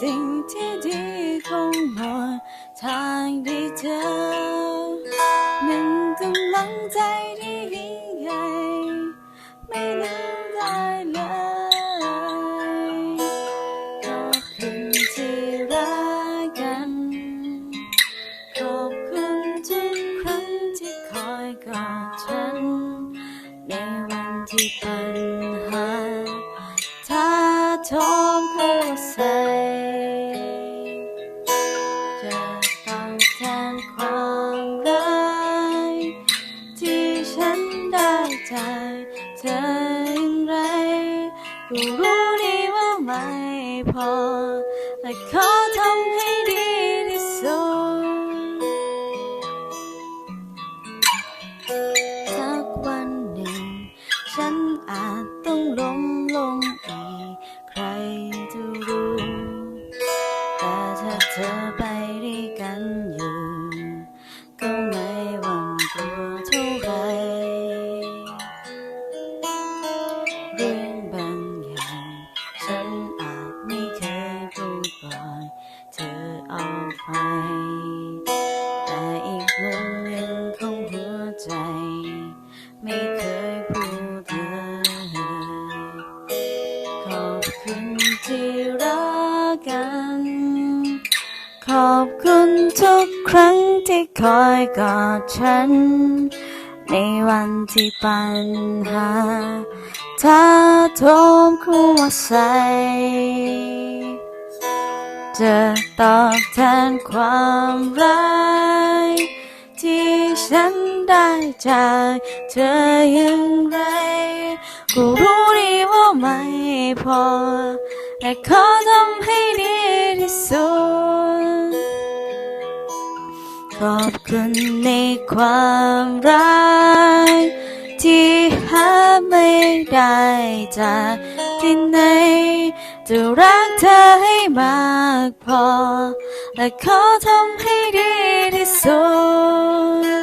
สิ่งที่ดีคงหมดทางได้เจอหนึ่งกำลังใจที่ยิ่งใหญ่ไม่ลืมได้เลยขอบคุณที่รักกันขอบคุณทุกครั้งที่คอยกอดฉัน ในวันที่ปัญหาถ้าโทม จเธออย่างไรก็รู้ดีว่าไม่พอแต่ขอ กัน ขอบคุณทุกครั้งที่คอยกอดฉัน ในวันที่ปัญหาถ้าโทมหัวใจจะตอบแทนความรักที่ฉันได้จากเธออย่างไร ก็รู้ดีว่าไม่พอ แต่ขอทำให้ดีที่สุด ขอบคุณในความรักที่หาไม่ได้จากที่ไหน จะรักเธอให้มากพอ และขอทำให้ดีที่สุด